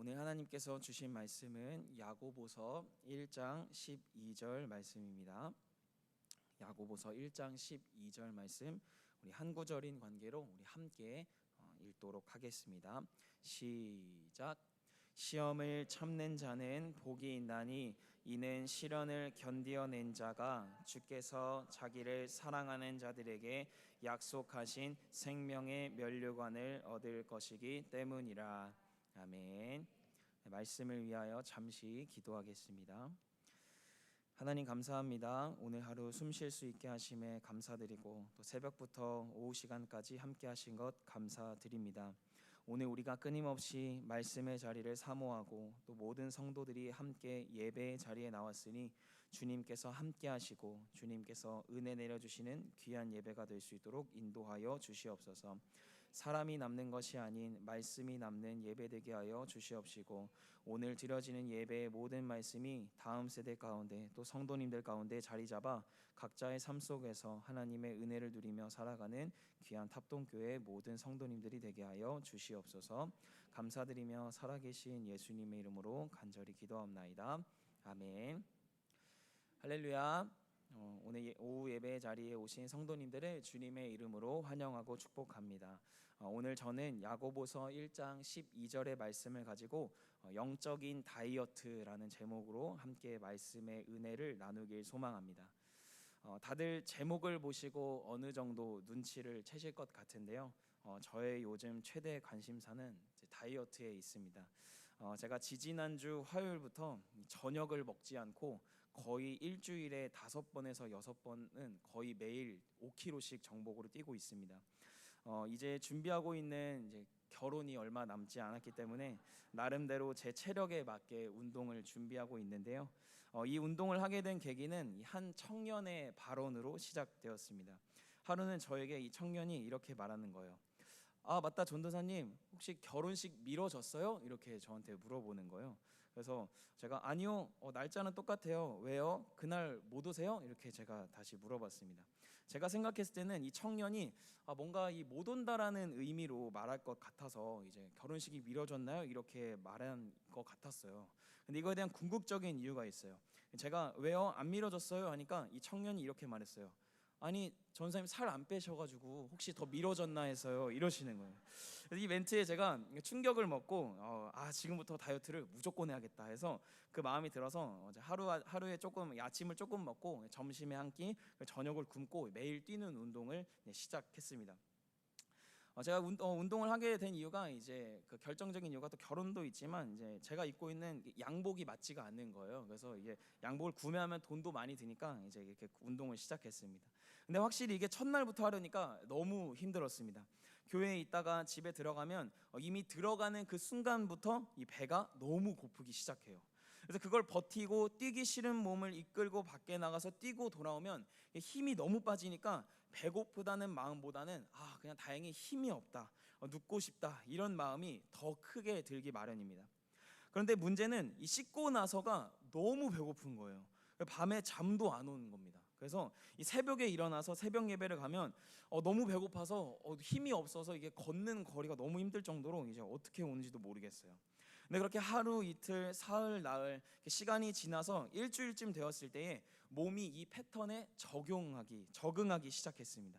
오늘 하나님께서 주신 말씀은 야고보서 1장 12절 말씀입니다. 야고보서 1장 12절 말씀 우리 한 구절인 관계로 우리 함께 어, 읽도록 하겠습니다. 시작. 시험을 참는 자는 복이 있나니 이는 시련을 견디어낸 자가 주께서 자기를 사랑하는 자들에게 약속하신 생명의 면류관을 얻을 것이기 때문이라. 아멘. 네, 말씀을 위하여 잠시 기도하겠습니다. 하나님 감사합니다. 오늘 하루 숨 쉴 수 있게 하심에 감사드리고 또 새벽부터 오후 시간까지 함께 하신 것 감사드립니다. 오늘 우리가 끊임없이 말씀의 자리를 사모하고 또 모든 성도들이 함께 예배의 자리에 나왔으니 주님께서 함께 하시고 주님께서 은혜 내려 주시는 귀한 예배가 될 수 있도록 인도하여 주시옵소서. 사람이 남는 것이 아닌 말씀이 남는 예배 되게 하여 주시옵시고 오늘 드려지는 예배의 모든 말씀이 다음 세대 가운데 또 성도님들 가운데 자리 잡아 각자의 삶 속에서 하나님의 은혜를 누리며 살아가는 귀한 탑동교회 모든 성도님들이 되게 하여 주시옵소서. 감사드리며 살아계신 예수님의 이름으로 간절히 기도합나이다. 아멘. 할렐루야. 어, 오늘 예- 오후 예배 자리에 오신 성도님들을 주님의 이름으로 환영하고 축복합니다. 어, 오늘 저는 야고보서 1장 12절의 말씀을 가지고 어, 영적인 다이어트라는 제목으로 함께 말씀의 은혜를 나누길 소망합니다. 어, 다들 제목을 보시고 어느 정도 눈치를 채실 것 같은데요. 어, 저의 요즘 최대 관심사는 다이어트에 있습니다. 어, 제가 지지난주 화요일부터 저녁을 먹지 않고 거의 일주일에 다섯 번에서 여섯 번은 거의 매일 5kg씩 정복으로 뛰고 있습니다. 어, 이제 준비하고 있는 이제 결혼이 얼마 남지 않았기 때문에 나름대로 제 체력에 맞게 운동을 준비하고 있는데요. 어, 이 운동을 하게 된 계기는 이한 청년의 발언으로 시작되었습니다. 하루는 저에게 이 청년이 이렇게 말하는 거예요. 아 맞다 전도사님 혹시 결혼식 미뤄졌어요? 이렇게 저한테 물어보는 거예요. 그래서 제가 아니요 어, 날짜는 똑같아요. 왜요? 그날 못 오세요? 이렇게 제가 다시 물어봤습니다. 제가 생각했을 때는 이 청년이 아, 뭔가 이 못 온다라는 의미로 말할 것 같아서 이제 결혼식이 미뤄졌나요? 이렇게 말한 것 같았어요. 근데 이거에 대한 궁극적인 이유가 있어요. 제가 왜요? 안 미뤄졌어요? 하니까 이 청년이 이렇게 말했어요. 아니 전사님 살 안 빼셔가지고 혹시 더 미뤄졌나 해서요 이러시는 거예요. 그래서 이 멘트에 제가 충격을 먹고 어, 아 지금부터 다이어트를 무조건 해야겠다 해서 그 마음이 들어서 하루 하루에 조금 아침을 조금 먹고 점심에 한 끼 저녁을 굶고 매일 뛰는 운동을 네, 시작했습니다. 어, 제가 운, 어, 운동을 하게 된 이유가 이제 그 결정적인 이유가 또 결혼도 있지만 이제 제가 입고 있는 이 양복이 맞지가 않는 거예요. 그래서 이게 양복을 구매하면 돈도 많이 드니까 이제 이렇게 운동을 시작했습니다. 근데 확실히 이게 첫날부터 하려니까 너무 힘들었습니다. 교회에 있다가 집에 들어가면 어, 이미 들어가는 그 순간부터 이 배가 너무 고프기 시작해요. 그래서 그걸 버티고 뛰기 싫은 몸을 이끌고 밖에 나가서 뛰고 돌아오면 힘이 너무 빠지니까 배고프다는 마음보다는 아 그냥 다행히 힘이 없다 어, 눕고 싶다 이런 마음이 더 크게 들기 마련입니다. 그런데 문제는 이 씻고 나서가 너무 배고픈 거예요. 밤에 잠도 안 오는 겁니다. 그래서 이 새벽에 일어나서 새벽 예배를 가면 어, 너무 배고파서 어, 힘이 없어서 이게 걷는 거리가 너무 힘들 정도로 이제 어떻게 오는지도 모르겠어요. 근데 그렇게 하루 이틀 사흘 나흘 시간이 지나서 일주일쯤 되었을 때에 몸이 이 패턴에 적용하기 적응하기 시작했습니다.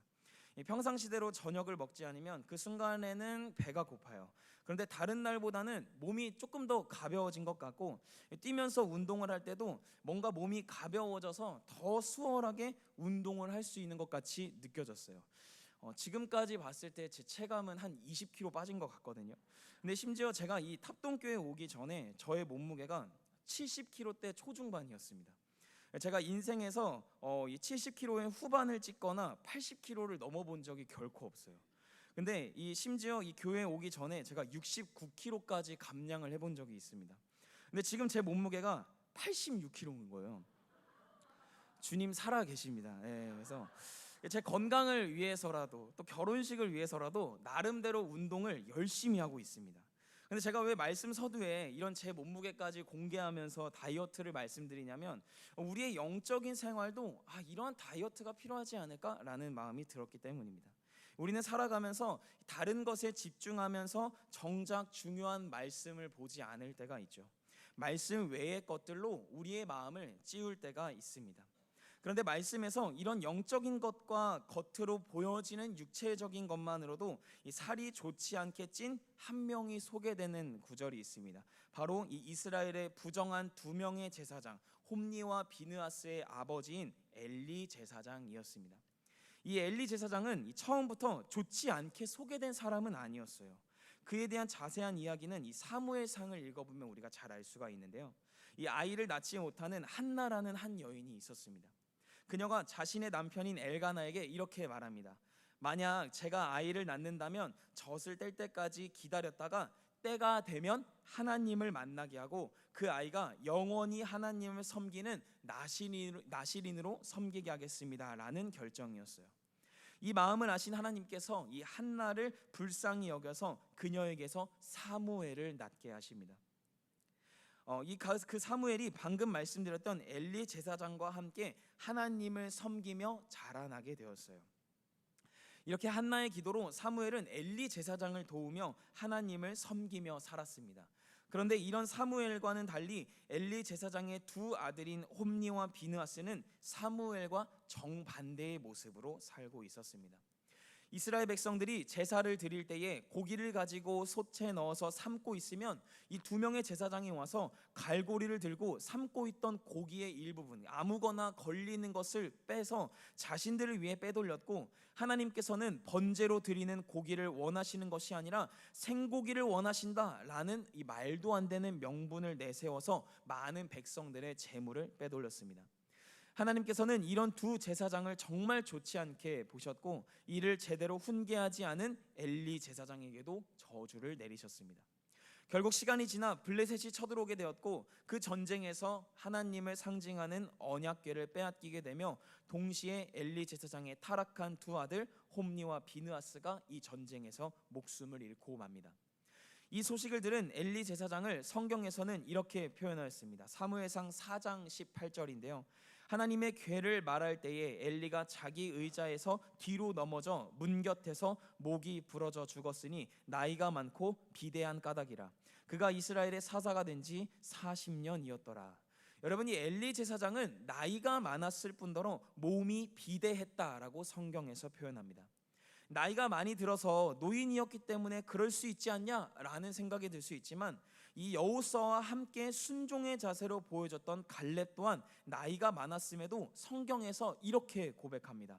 이 평상시대로 저녁을 먹지 않으면 그 순간에는 배가 고파요. 그런데 다른 날보다는 몸이 조금 더 가벼워진 것 같고 뛰면서 운동을 할 때도 뭔가 몸이 가벼워져서 더 수월하게 운동을 할 수 있는 것 같이 느껴졌어요. 어, 지금까지 봤을 때 제 체감은 한 20kg 빠진 것 같거든요. 근데 심지어 제가 이 탑동교회 오기 전에 저의 몸무게가 70kg대 초중반이었습니다. 제가 인생에서 어, 이 70kg의 후반을 찍거나 80kg를 넘어본 적이 결코 없어요. 근데 이 심지어 이 교회 오기 전에 제가 69kg까지 감량을 해본 적이 있습니다. 근데 지금 제 몸무게가 86kg인 거예요. 주님 살아 계십니다. 예, 그래서 제 건강을 위해서라도 또 결혼식을 위해서라도 나름대로 운동을 열심히 하고 있습니다. 근데 제가 왜 말씀 서두에 이런 제 몸무게까지 공개하면서 다이어트를 말씀드리냐면 우리의 영적인 생활도 아 이러한 다이어트가 필요하지 않을까라는 마음이 들었기 때문입니다. 우리는 살아가면서 다른 것에 집중하면서 정작 중요한 말씀을 보지 않을 때가 있죠. 말씀 외의 것들로 우리의 마음을 찌울 때가 있습니다. 그런데 말씀에서 이런 영적인 것과 겉으로 보여지는 육체적인 것만으로도 이 살이 좋지 않게 찐 한 명이 소개되는 구절이 있습니다. 바로 이 이스라엘의 부정한 두 명의 제사장 홈니와 비느아스의 아버지인 엘리 제사장이었습니다. 이 엘리 제사장은 처음부터 좋지 않게 소개된 사람은 아니었어요. 그에 대한 자세한 이야기는 이 사무엘상을 읽어보면 우리가 잘 알 수가 있는데요. 이 아이를 낳지 못하는 한나라는 한 여인이 있었습니다. 그녀가 자신의 남편인 엘가나에게 이렇게 말합니다. 만약 제가 아이를 낳는다면 젖을 뗄 때까지 기다렸다가 때가 되면 하나님을 만나게 하고 그 아이가 영원히 하나님을 섬기는 나시린으로, 나시린으로 섬기게 하겠습니다라는 결정이었어요. 이 마음을 아신 하나님께서 이 한나를 불쌍히 여겨서 그녀에게서 사무엘을 낳게 하십니다. 어, 이그 사무엘이 방금 말씀드렸던 엘리 제사장과 함께 하나님을 섬기며 자라나게 되었어요. 이렇게 한나의 기도로 사무엘은 엘리 제사장을 도우며 하나님을 섬기며 살았습니다. 그런데 이런 사무엘과는 달리 엘리 제사장의 두 아들인 홈니와 비느하스는 사무엘과 정반대의 모습으로 살고 있었습니다. 이스라엘 백성들이 제사를 드릴 때에 고기를 가지고 솥에 넣어서 삶고 있으면 이 두 명의 제사장이 와서 갈고리를 들고 삶고 있던 고기의 일부분 아무거나 걸리는 것을 빼서 자신들을 위해 빼돌렸고 하나님께서는 번제로 드리는 고기를 원하시는 것이 아니라 생고기를 원하신다라는 이 말도 안 되는 명분을 내세워서 많은 백성들의 재물을 빼돌렸습니다. 하나님께서는 이런 두 제사장을 정말 좋지 않게 보셨고 이를 제대로 훈계하지 않은 엘리 제사장에게도 저주를 내리셨습니다. 결국 시간이 지나 블레셋이 쳐들어오게 되었고 그 전쟁에서 하나님을 상징하는 언약궤를 빼앗기게 되며 동시에 엘리 제사장의 타락한 두 아들 홈니와 비느아스가 이 전쟁에서 목숨을 잃고 맙니다. 이 소식을 들은 엘리 제사장을 성경에서는 이렇게 표현하였습니다. 사무엘상 4장 18절인데요. 하나님의 괴를 말할 때에 엘리가 자기 의자에서 뒤로 넘어져 문 곁에서 목이 부러져 죽었으니 나이가 많고 비대한 까닭이라 그가 이스라엘의 사사가 된 지 40년이었더라. 여러분 이 엘리 제사장은 나이가 많았을 뿐더러 몸이 비대했다라고 성경에서 표현합니다. 나이가 많이 들어서 노인이었기 때문에 그럴 수 있지 않냐라는 생각이 들 수 있지만 이 여호사와 함께 순종의 자세로 보여줬던 갈렙 또한 나이가 많았음에도 성경에서 이렇게 고백합니다.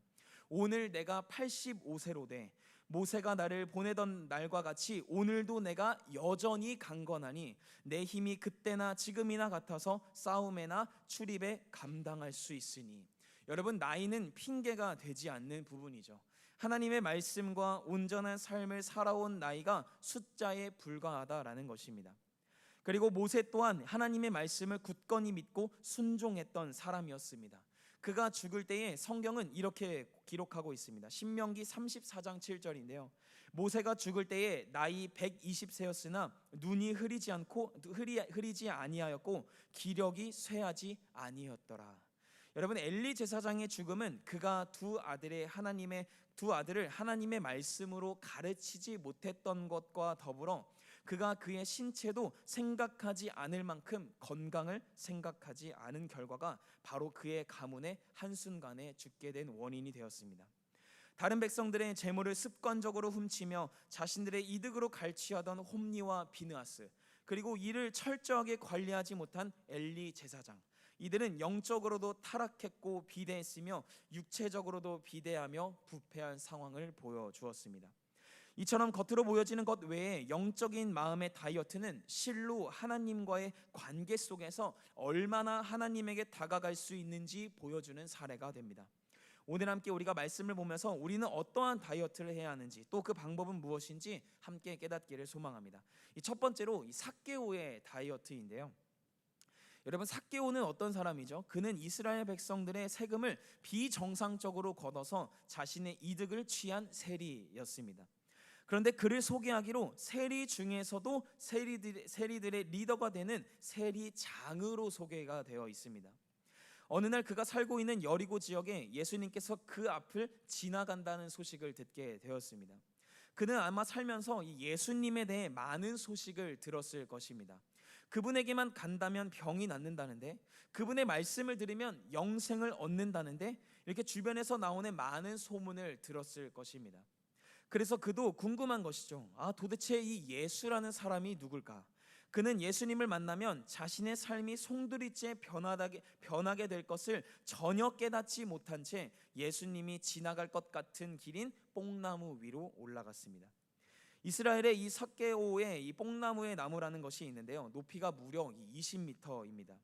오늘 내가 85세로 돼 모세가 나를 보내던 날과 같이 오늘도 내가 여전히 강건하니 내 힘이 그때나 지금이나 같아서 싸움에나 출입에 감당할 수 있으니 여러분 나이는 핑계가 되지 않는 부분이죠. 하나님의 말씀과 온전한 삶을 살아온 나이가 숫자에 불과하다라는 것입니다. 그리고 모세 또한 하나님의 말씀을 굳건히 믿고 순종했던 사람이었습니다. 그가 죽을 때에 성경은 이렇게 기록하고 있습니다. 신명기 34장 7절인데요. 모세가 죽을 때에 나이 120세였으나 눈이 흐리지 않고 흐리, 흐리지 아니하였고 기력이 쇠하지 아니었더라. 여러분 엘리 제사장의 죽음은 그가 두 아들의 하나님의 두 아들을 하나님의 말씀으로 가르치지 못했던 것과 더불어 그가 그의 신체도 생각하지 않을 만큼 건강을 생각하지 않은 결과가 바로 그의 가문의 한순간에 죽게 된 원인이 되었습니다. 다른 백성들의 재물을 습관적으로 훔치며 자신들의 이득으로 갈취하던 홈니와 비느아스 그리고 이를 철저하게 관리하지 못한 엘리 제사장 이들은 영적으로도 타락했고 비대했으며 육체적으로도 비대하며 부패한 상황을 보여주었습니다. 이처럼 겉으로 보여지는 것 외에 영적인 마음의 다이어트는 실로 하나님과의 관계 속에서 얼마나 하나님에게 다가갈 수 있는지 보여주는 사례가 됩니다. 오늘 함께 우리가 말씀을 보면서 우리는 어떠한 다이어트를 해야 하는지 또 그 방법은 무엇인지 함께 깨닫기를 소망합니다. 첫 번째로 이 사케오의 다이어트인데요. 여러분 사케오는 어떤 사람이죠? 그는 이스라엘 백성들의 세금을 비정상적으로 걷어서 자신의 이득을 취한 세리였습니다. 그런데 그를 소개하기로 세리 중에서도 세리들, 세리들의 리더가 되는 세리장으로 소개가 되어 있습니다. 어느 날 그가 살고 있는 여리고 지역에 예수님께서 그 앞을 지나간다는 소식을 듣게 되었습니다. 그는 아마 살면서 이 예수님에 대해 많은 소식을 들었을 것입니다. 그분에게만 간다면 병이 낫는다는데 그분의 말씀을 들으면 영생을 얻는다는데 이렇게 주변에서 나오는 많은 소문을 들었을 것입니다. 그래서 그도 궁금한 것이죠. 아, 도대체 이 예수라는 사람이 누굴까? 그는 예수님을 만나면 자신의 삶이 송두리째 변하게, 변하게 될 것을 전혀 깨닫지 못한 채 예수님이 지나갈 것 같은 길인 뽕나무 위로 올라갔습니다. 이스라엘의 이 석계오의 이 뽕나무의 나무라는 것이 있는데요. 높이가 무려 20m입니다.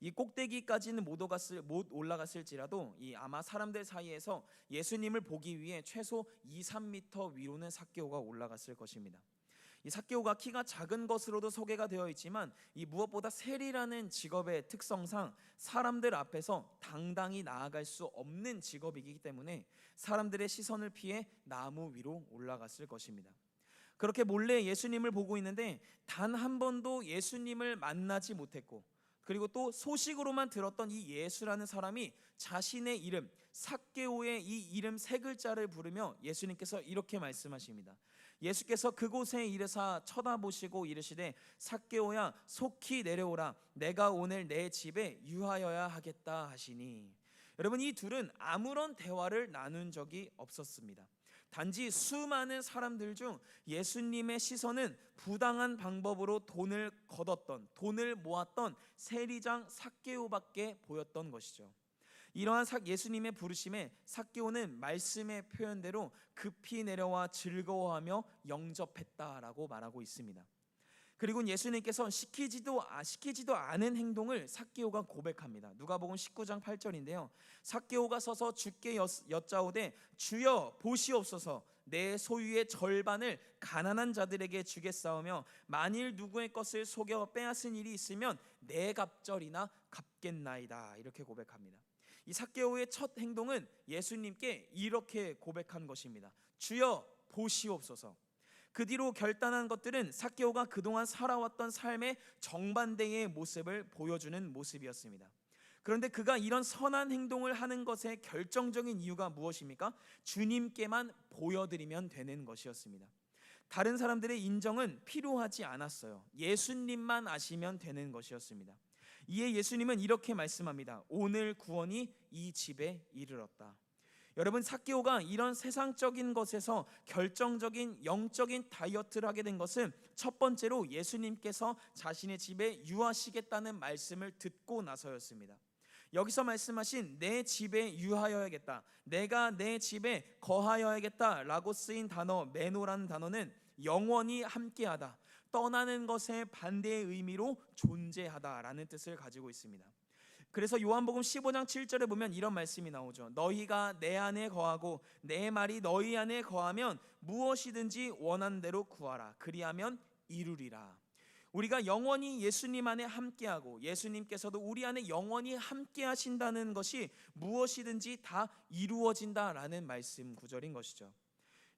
이 꼭대기까지는 못, 오갔을, 못 올라갔을지라도 이 아마 사람들 사이에서 예수님을 보기 위해 최소 2, 3m 위로는 삭개오가 올라갔을 것입니다. 이 삭개오가 키가 작은 것으로도 소개가 되어 있지만 이 무엇보다 세리라는 직업의 특성상 사람들 앞에서 당당히 나아갈 수 없는 직업이기 때문에 사람들의 시선을 피해 나무 위로 올라갔을 것입니다. 그렇게 몰래 예수님을 보고 있는데 단 한 번도 예수님을 만나지 못했고 그리고 또 소식으로만 들었던 이 예수라는 사람이 자신의 이름 삭개오의 이 이름 세 글자를 부르며 예수님께서 이렇게 말씀하십니다. 예수께서 그곳에 이르사 쳐다보시고 이르시되 삭개오야 속히 내려오라 내가 오늘 내 집에 유하여야 하겠다 하시니 여러분 이 둘은 아무런 대화를 나눈 적이 없었습니다. 단지 수많은 사람들 중 예수님의 시선은 부당한 방법으로 돈을 걷었던 돈을 모았던 세리장 삭개오밖에 보였던 것이죠. 이러한 예수님의 부르심에 삭개오는 말씀의 표현대로 급히 내려와 즐거워하며 영접했다라고 말하고 있습니다. 그리고 예수님께서 시키지도 아, 시키지도 않은 행동을 삭개오가 고백합니다. 누가복음 19장 8절인데요. 삭개오가 서서 주께 여짜오되 주여 보시옵소서 내 소유의 절반을 가난한 자들에게 주겠사오며 만일 누구의 것을 속여 빼앗은 일이 있으면 내 갑절이나 갚겠나이다 이렇게 고백합니다. 이 삭개오의 첫 행동은 예수님께 이렇게 고백한 것입니다. 주여 보시옵소서. 그 뒤로 결단한 것들은 사케오가 그동안 살아왔던 삶의 정반대의 모습을 보여주는 모습이었습니다. 그런데 그가 이런 선한 행동을 하는 것의 결정적인 이유가 무엇입니까? 주님께만 보여드리면 되는 것이었습니다. 다른 사람들의 인정은 필요하지 않았어요. 예수님만 아시면 되는 것이었습니다. 이에 예수님은 이렇게 말씀합니다. 오늘 구원이 이 집에 이르렀다. 여러분 사케오가 이런 세상적인 것에서 결정적인 영적인 다이어트를 하게 된 것은 첫 번째로 예수님께서 자신의 집에 유하시겠다는 말씀을 듣고 나서였습니다. 여기서 말씀하신 내 집에 유하여야겠다. 내가 내 집에 거하여야겠다라고 쓰인 단어 메노라는 단어는 영원히 함께하다. 떠나는 것의 반대의 의미로 존재하다라는 뜻을 가지고 있습니다. 그래서 요한복음 15장 7절에 보면 이런 말씀이 나오죠. 너희가 내 안에 거하고 내 말이 너희 안에 거하면 무엇이든지 원한 대로 구하라. 그리하면 이루리라. 우리가 영원히 예수님 안에 함께하고 예수님께서도 우리 안에 영원히 함께 하신다는 것이 무엇이든지 다 이루어진다라는 말씀 구절인 것이죠.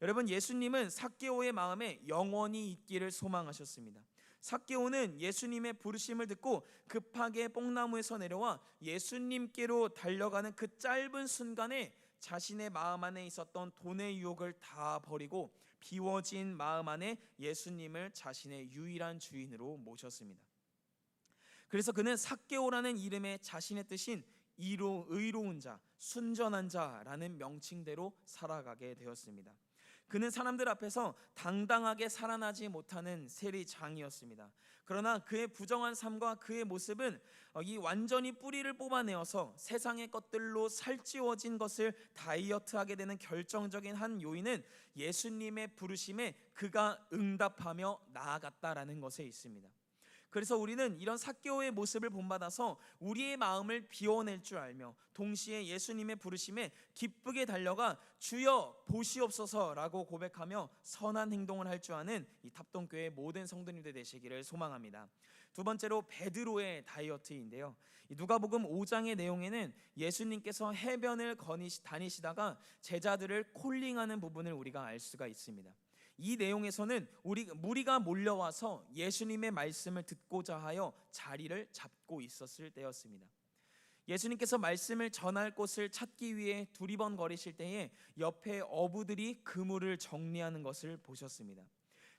여러분 예수님은 사개오의 마음에 영원히 있기를 소망하셨습니다. 삭개오는 예수님의 부르심을 듣고 급하게 뽕나무에서 내려와 예수님께로 달려가는 그 짧은 순간에 자신의 마음 안에 있었던 돈의 유혹을 다 버리고 비워진 마음 안에 예수님을 자신의 유일한 주인으로 모셨습니다. 그래서 그는 삭개오라는 이름의 자신의 뜻인 이로 의로운 자, 순전한 자라는 명칭대로 살아가게 되었습니다. 그는 사람들 앞에서 당당하게 살아나지 못하는 세리장이었습니다. 그러나 그의 부정한 삶과 그의 모습은 어, 이 완전히 뿌리를 뽑아내어서 세상의 것들로 살찌워진 것을 다이어트하게 되는 결정적인 한 요인은 예수님의 부르심에 그가 응답하며 나아갔다라는 것에 있습니다. 그래서 우리는 이런 사교의 모습을 본받아서 우리의 마음을 비워낼 줄 알며 동시에 예수님의 부르심에 기쁘게 달려가 주여 보시옵소서라고 고백하며 선한 행동을 할 줄 아는 이 탑동교회 모든 성도님들 되시기를 소망합니다. 두 번째로 베드로의 다이어트인데요. 누가복음 5장의 내용에는 예수님께서 해변을 다니시다가 제자들을 콜링하는 부분을 우리가 알 수가 있습니다. 이 내용에서는 우리 무리가 몰려와서 예수님의 말씀을 듣고자 하여 자리를 잡고 있었을 때였습니다. 예수님께서 말씀을 전할 곳을 찾기 위해 두리번거리실 때에 옆에 어부들이 그물을 정리하는 것을 보셨습니다.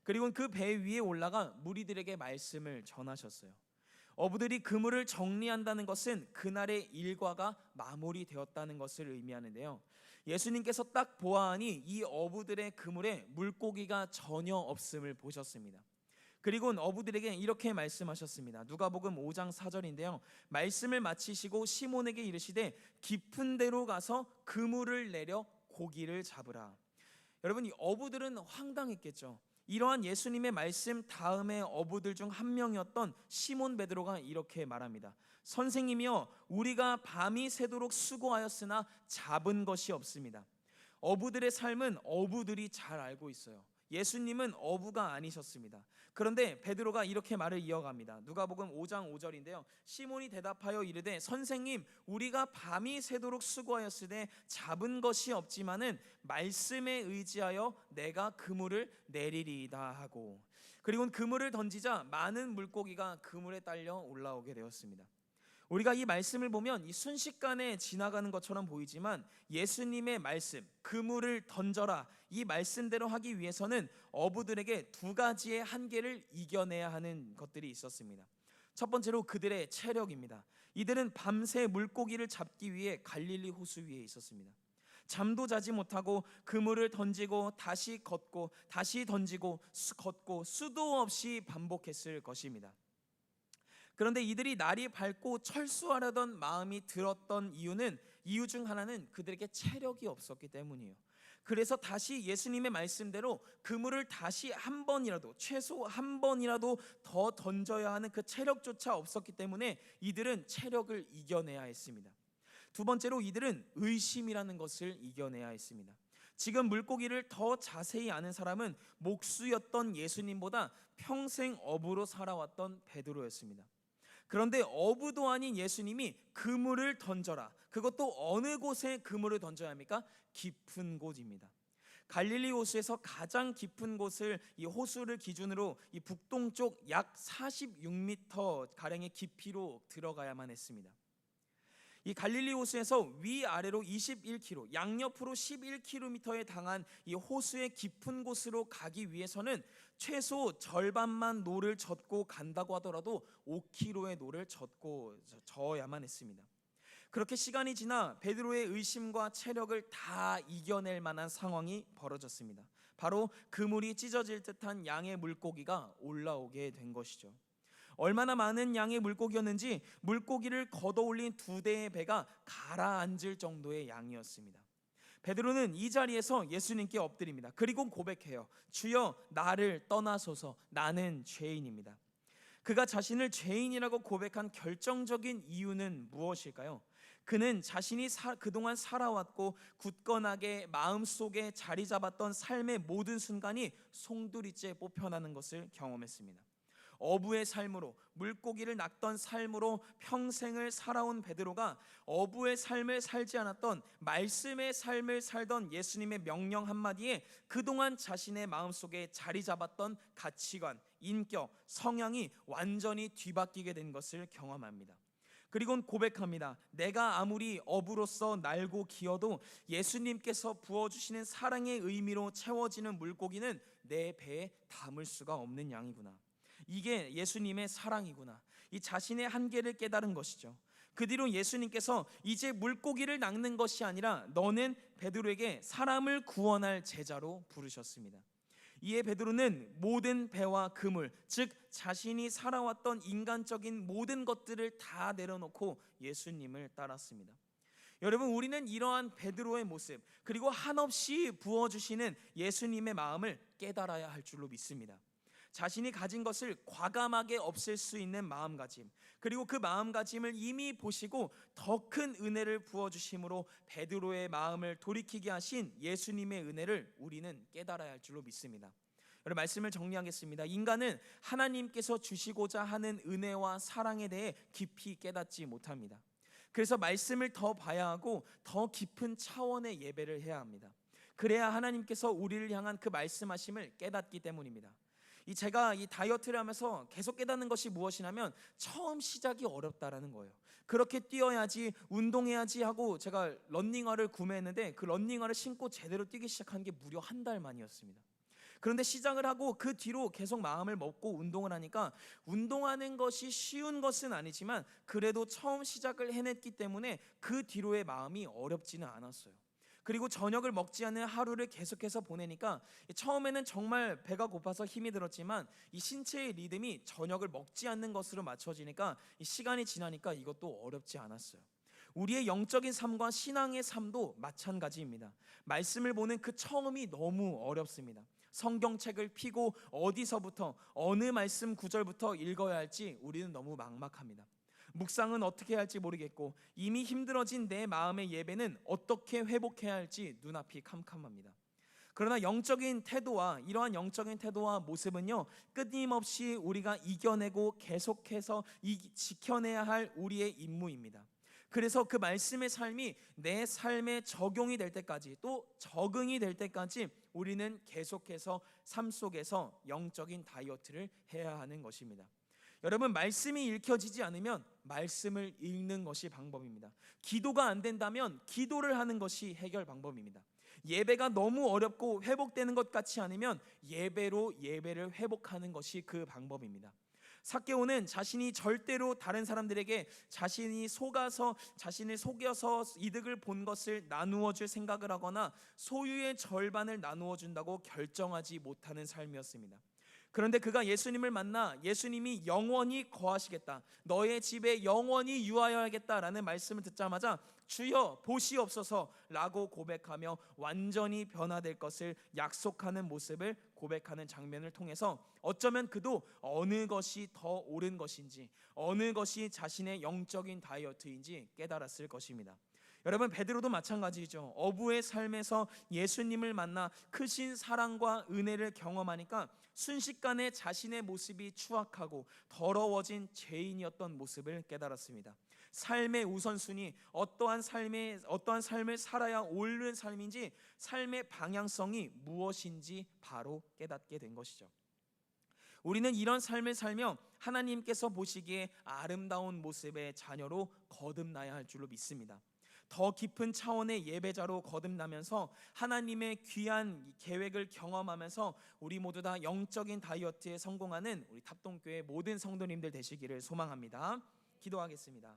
그리고 그 배 위에 올라가 무리들에게 말씀을 전하셨어요. 어부들이 그물을 정리한다는 것은 그날의 일과가 마무리되었다는 것을 의미하는데요. 예수님께서 딱 보아하니 이 어부들의 그물에 물고기가 전혀 없음을 보셨습니다. 그리고 어부들에게 이렇게 말씀하셨습니다. 누가복음 5장 4절인데요. 말씀을 마치시고 시몬에게 이르시되 깊은 데로 가서 그물을 내려 고기를 잡으라. 여러분 이 어부들은 황당했겠죠. 이러한 예수님의 말씀 다음에 어부들 중 한 명이었던 시몬 베드로가 이렇게 말합니다. 선생님이여 우리가 밤이 새도록 수고하였으나 잡은 것이 없습니다. 어부들의 삶은 어부들이 잘 알고 있어요. 예수님은 어부가 아니셨습니다. 그런데 베드로가 이렇게 말을 이어갑니다. 누가복음 5장 5절인데요. 시몬이 대답하여 이르되 선생님 우리가 밤이 새도록 수고하였으되 잡은 것이 없지만은 말씀에 의지하여 내가 그물을 내리리이다 하고 그리고 그물을 던지자 많은 물고기가 그물에 딸려 올라오게 되었습니다. 우리가 이 말씀을 보면 이 순식간에 지나가는 것처럼 보이지만 예수님의 말씀 그물을 던져라 이 말씀대로 하기 위해서는 어부들에게 두 가지의 한계를 이겨내야 하는 것들이 있었습니다. 첫 번째로 그들의 체력입니다. 이들은 밤새 물고기를 잡기 위해 갈릴리 호수 위에 있었습니다. 잠도 자지 못하고 그물을 던지고 다시 걷고 다시 던지고 수, 걷고 수도 없이 반복했을 것입니다. 그런데 이들이 날이 밝고 철수하려던 마음이 들었던 이유는 이유 중 하나는 그들에게 체력이 없었기 때문이에요. 그래서 다시 예수님의 말씀대로 그물을 다시 한 번이라도 최소 한 번이라도 더 던져야 하는 그 체력조차 없었기 때문에 이들은 체력을 이겨내야 했습니다. 두 번째로 이들은 의심이라는 것을 이겨내야 했습니다. 지금 물고기를 더 자세히 아는 사람은 목수였던 예수님보다 평생 어부로 살아왔던 베드로였습니다. 그런데 어부도 아닌 예수님이 그물을 던져라. 그것도 어느 곳에 그물을 던져야 합니까? 깊은 곳입니다. 갈릴리 호수에서 가장 깊은 곳을 이 호수를 기준으로 이 북동쪽 약 46m 가량의 깊이로 들어가야만 했습니다. 이 갈릴리 호수에서 위아래로 21km, 양옆으로 11km에 당한 이 호수의 깊은 곳으로 가기 위해서는 최소 절반만 노를 젓고 간다고 하더라도 5km의 노를 젓고 저어야만 했습니다. 그렇게 시간이 지나 베드로의 의심과 체력을 다 이겨낼 만한 상황이 벌어졌습니다. 바로 그물이 찢어질 듯한 양의 물고기가 올라오게 된 것이죠. 얼마나 많은 양의 물고기였는지 물고기를 걷어올린 두 대의 배가 가라앉을 정도의 양이었습니다. 베드로는 이 자리에서 예수님께 엎드립니다. 그리고 고백해요. 주여 나를 떠나소서 나는 죄인입니다. 그가 자신을 죄인이라고 고백한 결정적인 이유는 무엇일까요? 그는 자신이 사, 그동안 살아왔고 굳건하게 마음속에 자리 잡았던 삶의 모든 순간이 송두리째 뽑혀나는 것을 경험했습니다. 어부의 삶으로 물고기를 낚던 삶으로 평생을 살아온 베드로가 어부의 삶을 살지 않았던 말씀의 삶을 살던 예수님의 명령 한마디에 그동안 자신의 마음속에 자리 잡았던 가치관, 인격, 성향이 완전히 뒤바뀌게 된 것을 경험합니다. 그리고 고백합니다. 내가 아무리 어부로서 날고 기어도 예수님께서 부어주시는 사랑의 의미로 채워지는 물고기는 내 배에 담을 수가 없는 양이구나. 이게 예수님의 사랑이구나. 이 자신의 한계를 깨달은 것이죠. 그 뒤로 예수님께서 이제 물고기를 낚는 것이 아니라 너는 베드로에게 사람을 구원할 제자로 부르셨습니다. 이에 베드로는 모든 배와 그물, 즉 자신이 살아왔던 인간적인 모든 것들을 다 내려놓고 예수님을 따랐습니다. 여러분 우리는 이러한 베드로의 모습 그리고 한없이 부어 주시는 예수님의 마음을 깨달아야 할 줄로 믿습니다. 자신이 가진 것을 과감하게 없앨 수 있는 마음가짐 그리고 그 마음가짐을 이미 보시고 더 큰 은혜를 부어 주심으로 베드로의 마음을 돌이키게 하신 예수님의 은혜를 우리는 깨달아야 할 줄로 믿습니다. 여러분 말씀을 정리하겠습니다. 인간은 하나님께서 주시고자 하는 은혜와 사랑에 대해 깊이 깨닫지 못합니다. 그래서 말씀을 더 봐야 하고 더 깊은 차원의 예배를 해야 합니다. 그래야 하나님께서 우리를 향한 그 말씀하심을 깨닫기 때문입니다. 이 제가 이 다이어트를 하면서 계속 깨닫는 것이 무엇이냐면 처음 시작이 어렵다라는 거예요. 그렇게 뛰어야지 운동해야지 하고 제가 런닝화를 구매했는데 그 런닝화를 신고 제대로 뛰기 시작한 게 무려 한 달 만이었습니다. 그런데 시작을 하고 그 뒤로 계속 마음을 먹고 운동을 하니까 운동하는 것이 쉬운 것은 아니지만 그래도 처음 시작을 해냈기 때문에 그 뒤로의 마음이 어렵지는 않았어요. 그리고 저녁을 먹지 않는 하루를 계속해서 보내니까 처음에는 정말 배가 고파서 힘이 들었지만 이 신체의 리듬이 저녁을 먹지 않는 것으로 맞춰지니까 이 시간이 지나니까 이것도 어렵지 않았어요. 우리의 영적인 삶과 신앙의 삶도 마찬가지입니다. 말씀을 보는 그 처음이 너무 어렵습니다. 성경책을 피고 어디서부터 어느 말씀 구절부터 읽어야 할지 우리는 너무 막막합니다. 묵상은 어떻게 할지 모르겠고 이미 힘들어진 내 마음의 예배는 어떻게 회복해야 할지 눈앞이 캄캄합니다. 그러나 영적인 태도와 이러한 영적인 태도와 모습은요 끊임없이 우리가 이겨내고 계속해서 이, 지켜내야 할 우리의 임무입니다. 그래서 그 말씀의 삶이 내 삶에 적용이 될 때까지 또 적응이 될 때까지 우리는 계속해서 삶 속에서 영적인 다이어트를 해야 하는 것입니다. 여러분 말씀이 읽혀지지 않으면 말씀을 읽는 것이 방법입니다. 기도가 안 된다면 기도를 하는 것이 해결 방법입니다. 예배가 너무 어렵고 회복되는 것 같지 않으면 예배로 예배를 회복하는 것이 그 방법입니다. 사케오는 자신이 절대로 다른 사람들에게 자신이 속아서 자신을 속여서 이득을 본 것을 나누어 줄 생각을 하거나 소유의 절반을 나누어 준다고 결정하지 못하는 삶이었습니다. 그런데 그가 예수님을 만나 예수님이 영원히 거하시겠다. 너의 집에 영원히 유하여야겠다라는 말씀을 듣자마자 주여 보시옵소서라고 고백하며 완전히 변화될 것을 약속하는 모습을 고백하는 장면을 통해서 어쩌면 그도 어느 것이 더 옳은 것인지 어느 것이 자신의 영적인 다이어트인지 깨달았을 것입니다. 여러분 베드로도 마찬가지죠. 어부의 삶에서 예수님을 만나 크신 사랑과 은혜를 경험하니까 순식간에 자신의 모습이 추악하고 더러워진 죄인이었던 모습을 깨달았습니다. 삶의 우선순위, 어떠한 삶의 어떠한 삶을 살아야 옳은 삶인지 삶의 방향성이 무엇인지 바로 깨닫게 된 것이죠. 우리는 이런 삶을 살며 하나님께서 보시기에 아름다운 모습의 자녀로 거듭나야 할 줄로 믿습니다. 더 깊은 차원의 예배자로 거듭나면서 하나님의 귀한 계획을 경험하면서 우리 모두 다 영적인 다이어트에 성공하는 우리 탑동교회 모든 성도님들 되시기를 소망합니다. 기도하겠습니다.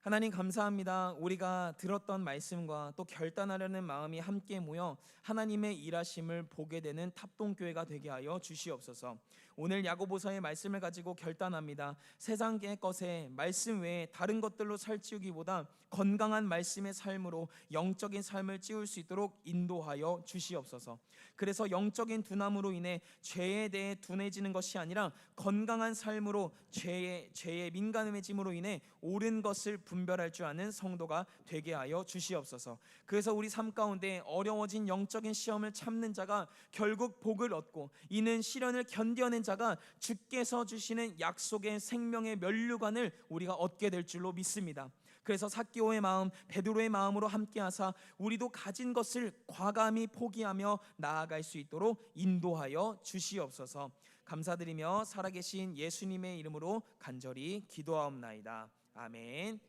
하나님 감사합니다. 우리가 들었던 말씀과 또 결단하려는 마음이 함께 모여 하나님의 일하심을 보게 되는 탑동교회가 되게 하여 주시옵소서. 오늘 야고보서의 말씀을 가지고 결단합니다. 세상의 것에 말씀 외에 다른 것들로 살찌우기보다 건강한 말씀의 삶으로 영적인 삶을 찌울 수 있도록 인도하여 주시옵소서. 그래서 영적인 둔함으로 인해 죄에 대해 둔해지는 것이 아니라 건강한 삶으로 죄에 죄에 민감해짐으로 인해 옳은 것을 분별할 줄 아는 성도가 되게 하여 주시옵소서. 그래서 우리 삶 가운데 어려워진 영적인 시험을 참는 자가 결국 복을 얻고 이는 시련을 견뎌낸 자가 주께서 주시는 약속의 생명의 면류관을 우리가 얻게 될 줄로 믿습니다. 그래서 사기오의 마음, 베드로의 마음으로 함께하사 우리도 가진 것을 과감히 포기하며 나아갈 수 있도록 인도하여 주시옵소서. 감사드리며 살아계신 예수님의 이름으로 간절히 기도하옵나이다. 아멘.